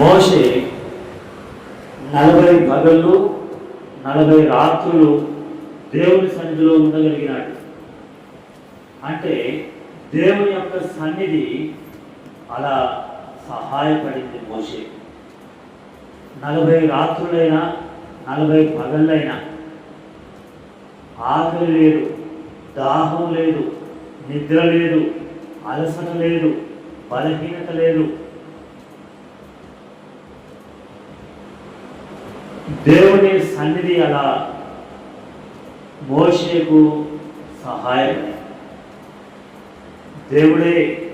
మోషే నలభై పగళ్ళు నలభై రాత్రులు దేవుని సన్నిధిలో ఉండగలిగినాడు. అంటే దేవుని యొక్క సన్నిధి అలా సహాయపడింది మోషే. నలభై రాత్రులైనా నలభై పగళ్ళైనా ఆకలి లేదు దాహం లేదు నిద్ర లేదు అలసట లేదు బలహీనత లేదు దేవుని సన్నిధి అలా మోషేకు సహాయం. దేవుడే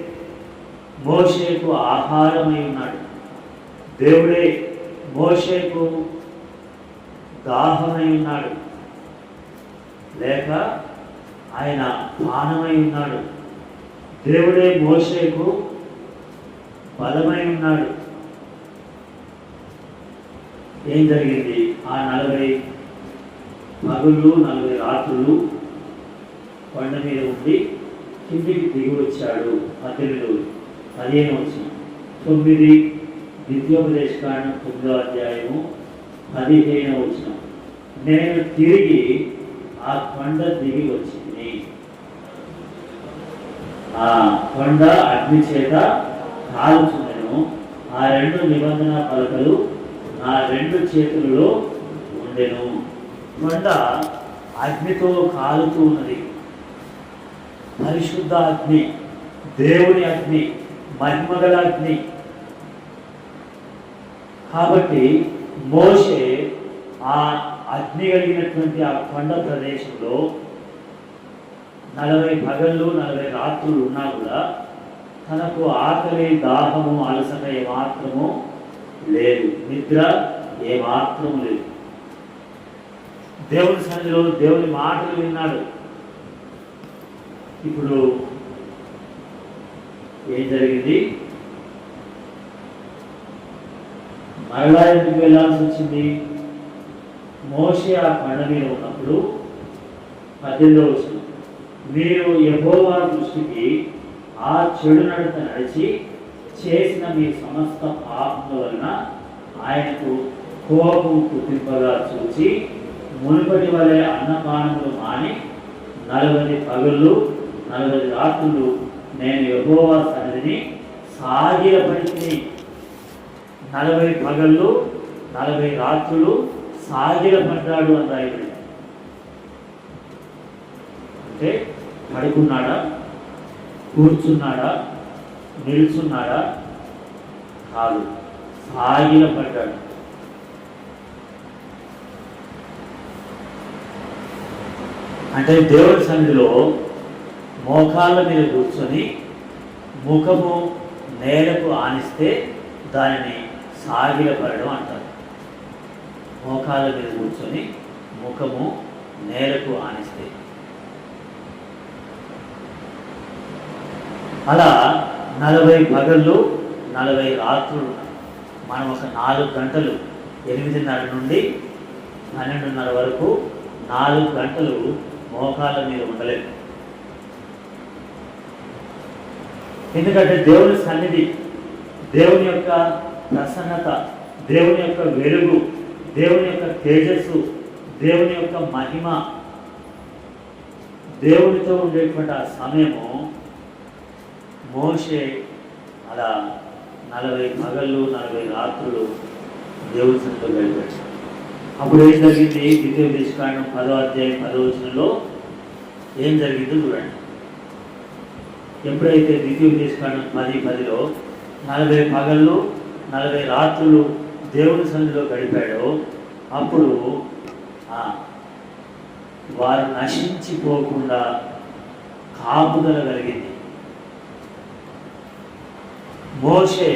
మోషేకు ఆహారమై ఉన్నాడు. దేవుడే మోషేకు దాహమై ఉన్నాడు. లేక ఆయన పానమై ఉన్నాడు. దేవుడే మోషేకు బలమై ఉన్నాడు. ఏం జరిగింది? ఆ నలభై పగుళ్ళు నలభై రాత్రులు కొండ మీద ఉండి కిందికి దిగి వచ్చాడు అతనుడు పదిహేను వచ్చి. తొమ్మిది ద్వితీయోపదేశ కారణం తొమ్మిదో అధ్యాయము పదిహేను వచ్చిన. నేను తిరిగి ఆ కొండ దిగి వచ్చింది. ఆ కొండ అగ్ని చేత కాల్చుండెను. ఆ రెండు నిబంధన పలకలు నా రెండు చేతులలో ఉండెను. వంట అగ్నితో కాలుతూ ఉన్నది. పరిశుద్ధ అగ్ని దేవుని అగ్ని మహిమగల అగ్ని. కాబట్టి మోషే ఆ అగ్ని కలిగినటువంటి ఆ కొండ ప్రదేశంలో నలభై పగళ్ళు నలభై రాత్రులు ఉన్నా కూడా తనకు ఆకలి దాహము అలసట మాత్రము లేదు. నిద్ర ఏమాత్రం లేదు. దేవుని సన్నిధిలో దేవుని మాటలు విన్నాడు. ఇప్పుడు ఏం జరిగింది? మరలా ఎందుకు వెళ్ళాల్సి వచ్చింది? మోషి ఆ కొండ మీద ఉన్నప్పుడు పద్దెనిమిదో వచ్చిన మీరు యహోవా దృష్టికి ఆ చెడు నడత నడిచి చేసిన మీ సమస్త పాప వలన ఆయనకు కోపం పుట్టింపగా చూచి మునుపటి వలె అన్నపానములు మాని నలభై పగళ్ళు నలభై రాత్రులు నేను ఎగోవా సన్నిధిని సాగిలపడిని నలభై పగళ్ళు నలభై రాత్రులు సాగిలపడ్డాడు అని రాయబడి అంటే పడుకున్నాడా? కూర్చున్నాడా? నిలుచున్నాడా? కాదు. సాగిలపడ్డాడు అంటే దేవుడి సన్నిధిలో మోకాళ్ళ మీద కూర్చొని ముఖము నేలకు ఆనిస్తే దానిని సాగిలపడడం అంటారు. మోకాళ్ళ మీద కూర్చొని ముఖము నేలకు ఆనిస్తే. అలా నలభై పగళ్ళు నలభై రాత్రులు మనం ఒక నాలుగు గంటలు ఎనిమిదిన్నర నుండి పన్నెండున్నర వరకు నాలుగు గంటలు మోకాళ్ళ మీద ఉండలేము. ఎందుకంటే దేవుని సన్నిధి దేవుని యొక్క ప్రసన్నత దేవుని యొక్క వెలుగు దేవుని యొక్క తేజస్సు దేవుని యొక్క మహిమ దేవునితో ఉండేటువంటి ఆ సమయము మోషే అలా నలభై పగళ్ళు నలభై రాత్రులు దేవుని సన్నిధిలో గడిపాడు. అప్పుడు ఏం జరిగింది? ద్వితీయ దేశకాండం పదో అధ్యాయం పదో వచనంలో ఏం జరిగిందో చూడండి. ఎప్పుడైతే ద్వితీయ దేశకాండం పది పదిలో నలభై పగళ్ళు నలభై రాత్రులు దేవుని సన్నిధిలో గడిపాడో అప్పుడు ఆ, వారు నశించిపోకుండా కాపుదల కలిగింది. మోషే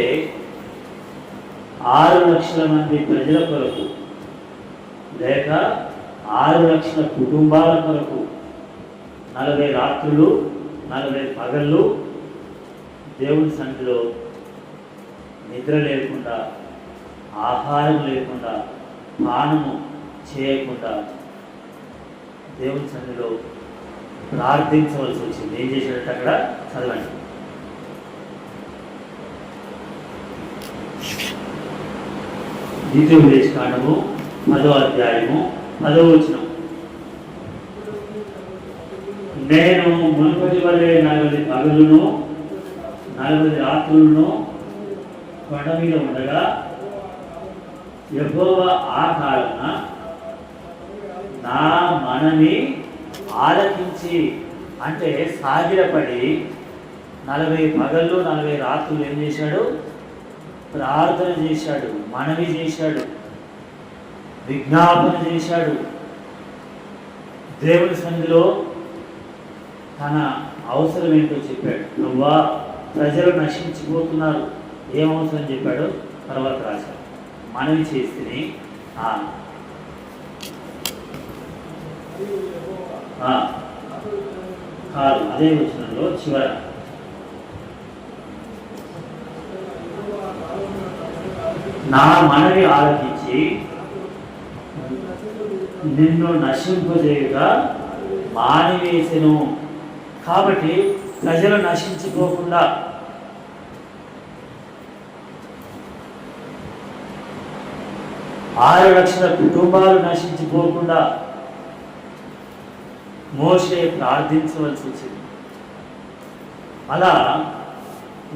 ఆరు లక్షల మంది ప్రజల కొరకు లేక ఆరు లక్షల కుటుంబాల కొరకు నలభై రాత్రులు నలభై పగళ్ళు దేవుని సంధిలో నిద్ర లేకుండా ఆహారం లేకుండా పానము చేయకుండా దేవుని సన్నిధిలో ప్రార్థించవలసి వచ్చింది. ఏం చేశాడంటే అక్కడ చదవండి. ద్వితీయోపదేశ కాండము పదో అధ్యాయము పదో వచనం. నేను మునుపటి వలె నలభై పగలును నలభై రాత్రులను కొండ మీద ఉండగా యెహోవా ఆ కాలన నా మనని ఆలకించి అంటే సాగిలపడి నలభై పగళ్ళు నలభై రాత్రులు ఏం చేశాడు? ప్రార్థన చేశాడు మనవి చేశాడు విజ్ఞాపన చేశాడు. దేవుని సన్నిధిలో తన అవసరం ఏంటో చెప్పాడు. నువ్వా ప్రజలు నశించిపోతున్నారు. ఏం అవసరం? చెప్పాడు. తర్వాత రాశాడు. మనవి చేస్తే ఆ, కాదు అదే వచనంలో చివర నా మనవి ఆలకించి నిన్ను నశింపజేయగా మానివేసెను. కాబట్టి ప్రజలు నశించుకోకుండా ఆరు లక్షల కుటుంబాలు నశించిపోకుండా మోసే ప్రార్థించవలసి వచ్చింది. అలా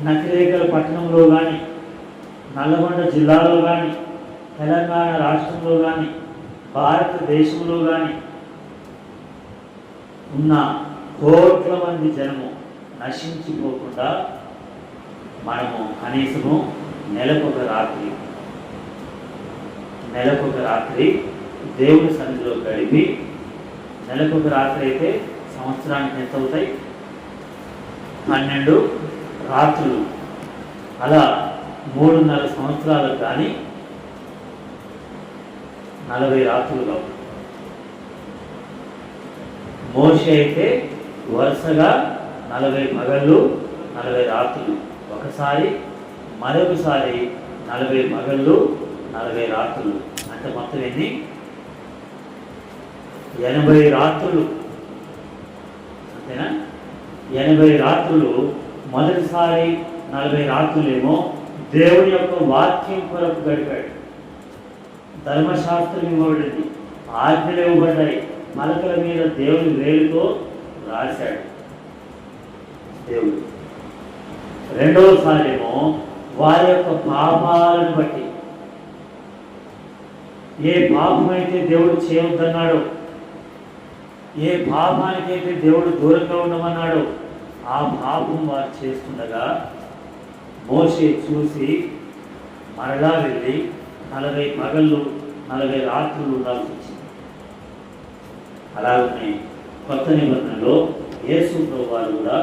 నకిరేకల పట్టణంలో కానీ నల్గొండ జిల్లాలో కానీ తెలంగాణ రాష్ట్రంలో కానీ భారతదేశంలో కానీ ఉన్న కోట్ల మంది జనము నశించిపోకుండా మనము కనీసము నెలకొక రాత్రి నెలకొక రాత్రి దేవుని సన్నిధిలో గడిపి నెలకొక రాత్రి అయితే సంవత్సరానికి ఎంత అవుతాయి? పన్నెండు రాత్రులు. అలా మూడున్నర సంవత్సరాలకు కానీ నలభై రాత్రులు కావు. అయితే వరుసగా నలభై మగళ్ళు నలభై రాత్రులు. ఒకసారి మరొకసారి నలభై మగళ్ళు నలభై రాత్రులు. అంటే మొత్తం ఎన్ని ఎనభై రాత్రులు. అంతేనా? ఎనభై రాత్రులు. మొదటిసారి నలభై రాత్రులేమో దేవుని యొక్క వాక్యం కొరకు గడిపాడు. ధర్మశాస్త్రం ఇవ్వబడింది. ఆజ్ఞలు ఇవ్వబడ్డాయి. మలకల మీద దేవుని వేలుతో రాశాడు దేవుడు. రెండవసారి ఏమో వారి యొక్క పాపాలను బట్టి. ఏ పాపమైతే దేవుడు చేయవద్దన్నాడో ఏ పాపానికైతే దేవుడు దూరంగా ఉండమన్నాడో ఆ పాపం వారు చేస్తుండగా మోసే చూసి మరలా వెళ్ళి నలభై పగళ్ళు నలభై రాత్రులు ఉండాల్సి వచ్చింది అలాగనే కొత్త నిబంధనలో యేసు ప్రభువారు కూడా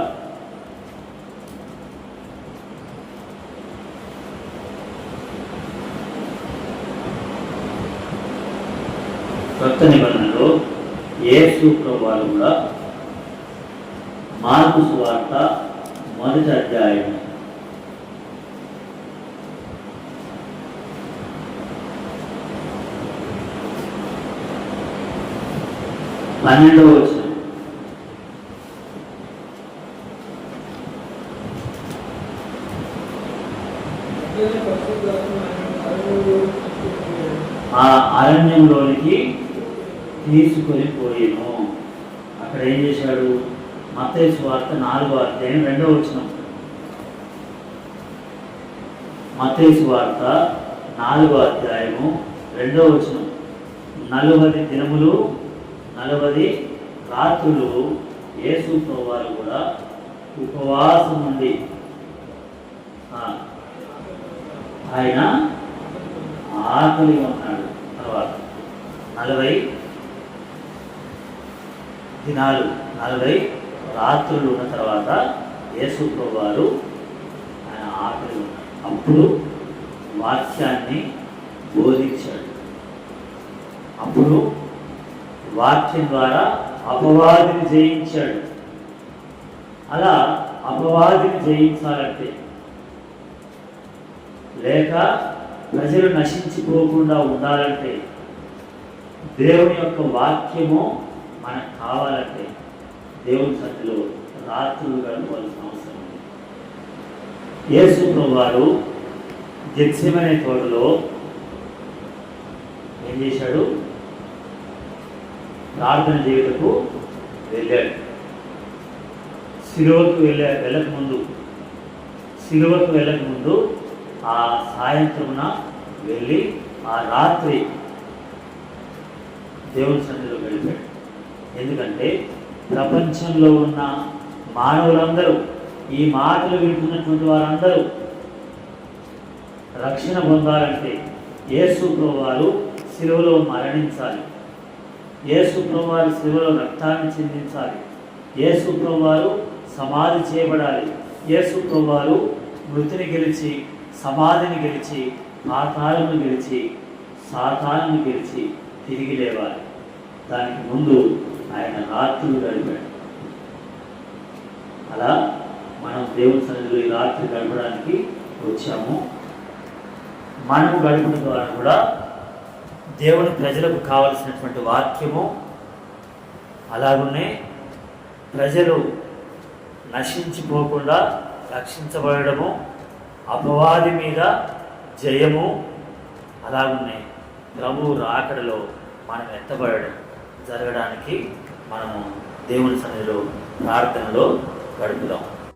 కొత్త నిబంధనలో యేసు ప్రభువారు కూడా మార్పు సువార్త మొదటి అధ్యాయం పన్నెండవ వచ్చిన. ఆ అరణ్యంలోనికి తీసుకొని పోయాను. అక్కడ ఏం చేశాడు? మత్తయి వార్త నాలుగో అధ్యాయం రెండో వచ్చిన మత్తయి వార్త నాలుగో అధ్యాయము రెండో వచ్చిన నలుబది దినములు నలభై రాత్రులు యేసు వారు కూడా ఉపవాసం ఉండి ఆయన ఆకలి ఉన్నాడు తర్వాత నలభై దినాలు నలభై రాత్రులు ఉన్న తర్వాత యేసు వారు ఆయన ఆకలి ఉన్నాడు అప్పుడు వాక్యాన్ని బోధించాడు. అప్పుడు వాక్యం ద్వారా అపవాదిని జయించాడు. అలా అపవాదిని జయించాలంటే లేక ప్రజలు నశించిపోకుండా ఉండాలంటే దేవుని యొక్క వాక్యము మనకు కావాలంటే దేవుని సన్నిధిలో రాత్రులు గడపవలసిన అవసరం ఉంది. యేసు వారు గెత్సెమనే తోటలో ఏం చేశాడు? ప్రార్థన చేయుటకు వెళ్ళాడు. సిలువకు వెళ్ళే వెళ్ళక ముందు సిలువకు వెళ్ళక ముందు ఆ సాయంత్రమున వెళ్ళి ఆ రాత్రి దేవుని సన్నిధిలో వెళ్ళిపోయాడు ఎందుకంటే ప్రపంచంలో ఉన్న మానవులందరూ ఈ మాటలు వింటున్నటువంటి వారందరూ రక్షణ పొందాలంటే యేసు వారు సిలువలో మరణించాలి. యేసు వారు సిలువలో రక్తాన్ని చెందించాలి. యేసు వారు సమాధి చేయబడాలి. యేసు వారు మృతిని గెలిచి సమాధిని గెలిచి పాతాళను గెలిచి సాతాను గెలిచి తిరిగి లేవాలి. దానికి ముందు ఆయన రాత్రులు గడిపాడు. అలా మనం దేవుని సన్నిధిలో ఈ రాత్రి గడపడానికి వచ్చాము. మనము గడపడం ద్వారా కూడా దేవుని ప్రజలకు కావలసినటువంటి వాక్యము అలాగనే ప్రజలు నశించిపోకుండా రక్షించబడము అపవాది మీద జయము అలాగనే ప్రభు రాకడలో మనం ఎత్తబడడం జరగడానికి మనము దేవుని సన్నిధిలో ప్రార్థనలో గడుపుదాం.